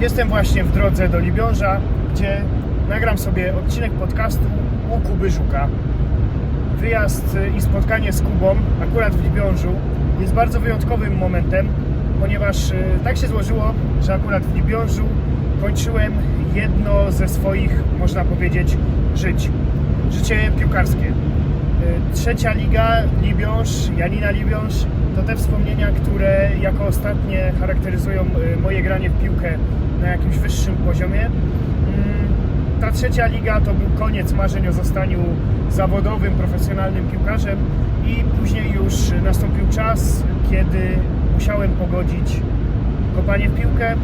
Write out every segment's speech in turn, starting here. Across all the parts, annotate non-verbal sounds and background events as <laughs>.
Jestem właśnie w drodze do Libiąża, gdzie nagram sobie odcinek podcastu u Kuby Żuka. Wyjazd i spotkanie z Kubą, akurat w Libiążu, jest bardzo wyjątkowym momentem, ponieważ y, tak się złożyło, że akurat w Libiążu kończyłem jedno ze swoich, można powiedzieć, żyć. Życie piłkarskie. Y, Trzecia liga, Libiąż, Janina Libiąż to te wspomnienia, które jako ostatnie charakteryzują y, moje granie w piłkę na jakimś wyższym poziomie. Mm, Ta trzecia liga to był koniec marzeń o zostaniu zawodowym, profesjonalnym piłkarzem i później już nastąpił czas, kiedy musiałem pogodzić kopanie w piłkę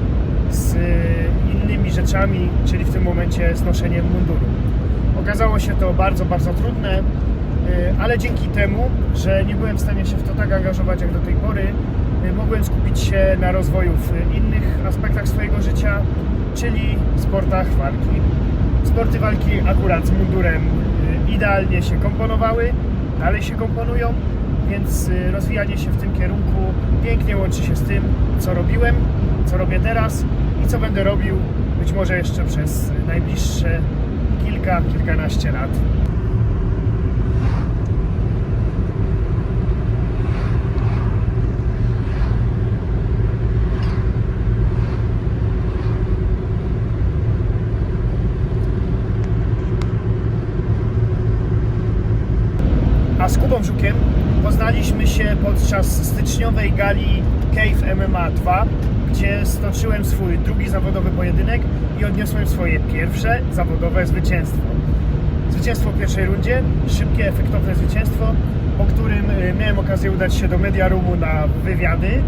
z y, innymi rzeczami, czyli w tym momencie z noszeniem munduru. Okazało się to bardzo, bardzo trudne, ale dzięki temu, że nie byłem w stanie się w to tak angażować jak do tej pory, y, mogłem skupić się na rozwoju w innych aspektach swojego życia, czyli sportach walki. Sporty walki akurat z mundurem y, idealnie się komponowały, dalej się komponują, więc rozwijanie się w tym kierunku pięknie łączy się z tym, co robiłem, co robię teraz i co będę robił być może jeszcze przez najbliższe kilka, kilkanaście lat. Kubą Żukiem poznaliśmy się podczas styczniowej gali Cave MMA 2, gdzie stoczyłem swój drugi zawodowy pojedynek i odniosłem swoje pierwsze zawodowe zwycięstwo. Zwycięstwo w pierwszej rundzie, szybkie, efektowne zwycięstwo, po którym y, miałem okazję udać się do Media Roomu na wywiady, y,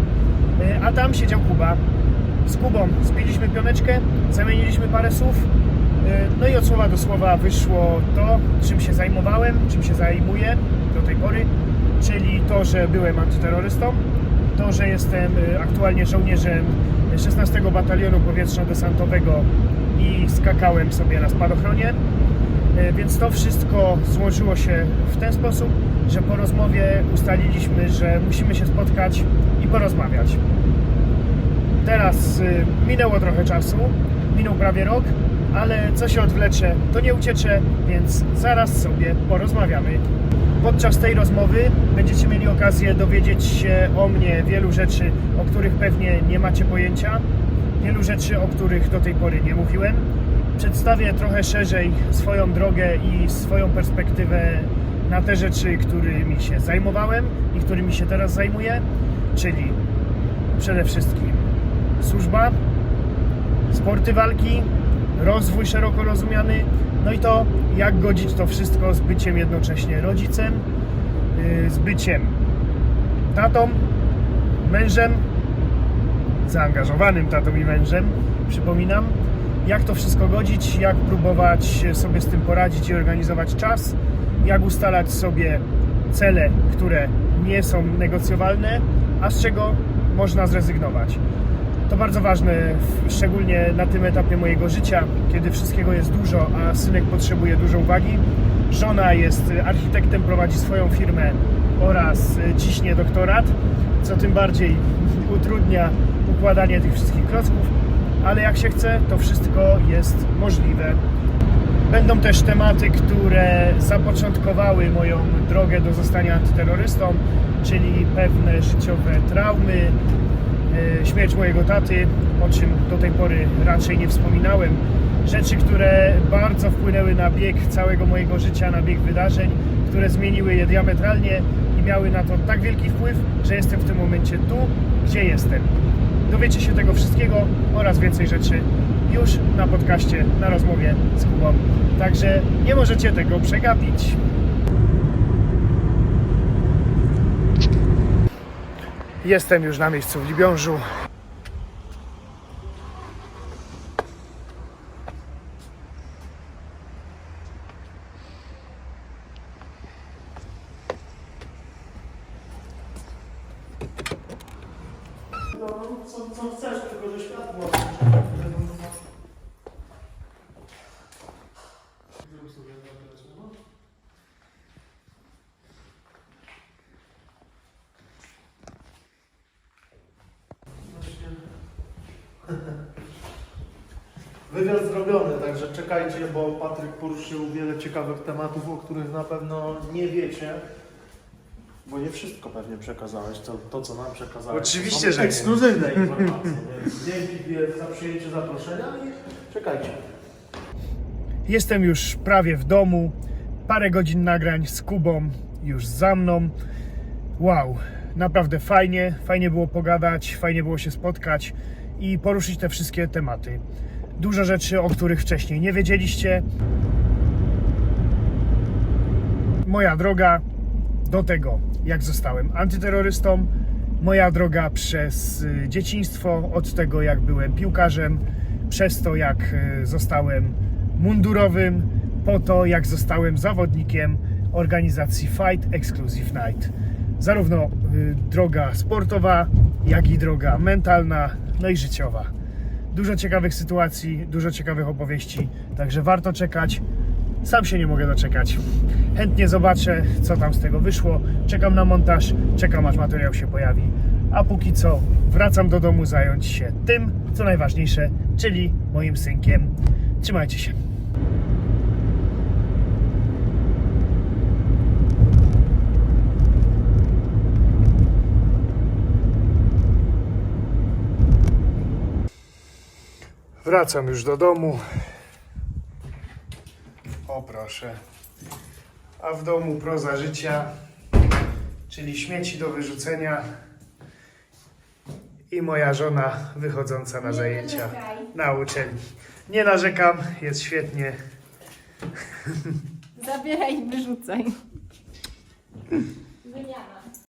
a tam siedział Kuba. Z Kubą spiliśmy pioneczkę, zamieniliśmy parę słów, y, no i od słowa do słowa wyszło to, czym się zajmowałem, czym się zajmuję do tej pory, czyli to, że byłem antyterrorystą, to, że jestem y, aktualnie żołnierzem 16 Batalionu Powietrzno-Desantowego i skakałem sobie na spadochronie. Y, Więc to wszystko złożyło się w ten sposób, że po rozmowie ustaliliśmy, że musimy się spotkać i porozmawiać. Teraz y, minęło trochę czasu, minął prawie rok, ale co się odwlecze, to nie uciecze, więc zaraz sobie porozmawiamy. Podczas tej rozmowy będziecie mieli okazję dowiedzieć się o mnie wielu rzeczy, o których pewnie nie macie pojęcia, wielu rzeczy, o których do tej pory nie mówiłem. Przedstawię trochę szerzej swoją drogę i swoją perspektywę na te rzeczy, którymi się zajmowałem i którymi się teraz zajmuję, czyli przede wszystkim służba, sporty walki, rozwój szeroko rozumiany, no i to, jak godzić to wszystko z byciem jednocześnie rodzicem, yy, z byciem tatą, mężem, zaangażowanym tatą i mężem, przypominam, jak to wszystko godzić, jak próbować sobie z tym poradzić i organizować czas, jak ustalać sobie cele, które nie są negocjowalne, a z czego można zrezygnować. To bardzo ważne, szczególnie na tym etapie mojego życia, kiedy wszystkiego jest dużo, a synek potrzebuje dużo uwagi. Żona jest architektem, prowadzi swoją firmę oraz ciśnie doktorat, co tym bardziej <laughs> utrudnia układanie tych wszystkich klocków, ale jak się chce, to wszystko jest możliwe. Będą też tematy, które zapoczątkowały moją drogę do zostania antyterrorystą, czyli pewne życiowe traumy, śmierć mojego taty, o czym do tej pory raczej nie wspominałem. Rzeczy, które bardzo wpłynęły na bieg całego mojego życia, na bieg wydarzeń, które zmieniły je diametralnie i miały na to tak wielki wpływ, że jestem w tym momencie tu, gdzie jestem. Dowiecie się tego wszystkiego oraz więcej rzeczy już na podcaście, na rozmowie z Kubą. Także nie możecie tego przegapić. Jestem już na miejscu w Libiążu. No, co, co chcesz, tylko że światło. <laughs> Wywiad zrobiony, także czekajcie, bo Patryk poruszył wiele ciekawych tematów, o których na pewno nie wiecie. Bo nie wszystko pewnie przekazałeś, to, to co nam przekazałeś. Oczywiście, że nie. ekskluzywne informacje, <laughs> więc dzięki wielkie za przyjęcie zaproszenia i czekajcie. Jestem już prawie w domu. Parę godzin nagrań z Kubą już za mną. Wow, naprawdę fajnie. Fajnie było pogadać, fajnie było się spotkać i poruszyć te wszystkie tematy. Dużo rzeczy, o których wcześniej nie wiedzieliście. Moja droga do tego, jak zostałem antyterrorystą. Moja droga przez y, dzieciństwo, od tego jak byłem piłkarzem, przez to jak y, zostałem mundurowym, po to jak zostałem zawodnikiem organizacji Fight Exclusive Night. Zarówno y, droga sportowa, jak i droga mentalna, no i życiowa. Dużo ciekawych sytuacji, dużo ciekawych opowieści, także warto czekać. Sam się nie mogę doczekać. Chętnie zobaczę, co tam z tego wyszło. Czekam na montaż, czekam aż materiał się pojawi. A póki co wracam do domu zająć się tym, co najważniejsze, czyli moim synkiem. Trzymajcie się. Wracam już do domu. O proszę. A w domu proza życia, czyli śmieci do wyrzucenia i moja żona wychodząca na zajęcia na uczelni. Nie narzekam, jest świetnie. Zabieraj i wyrzucaj.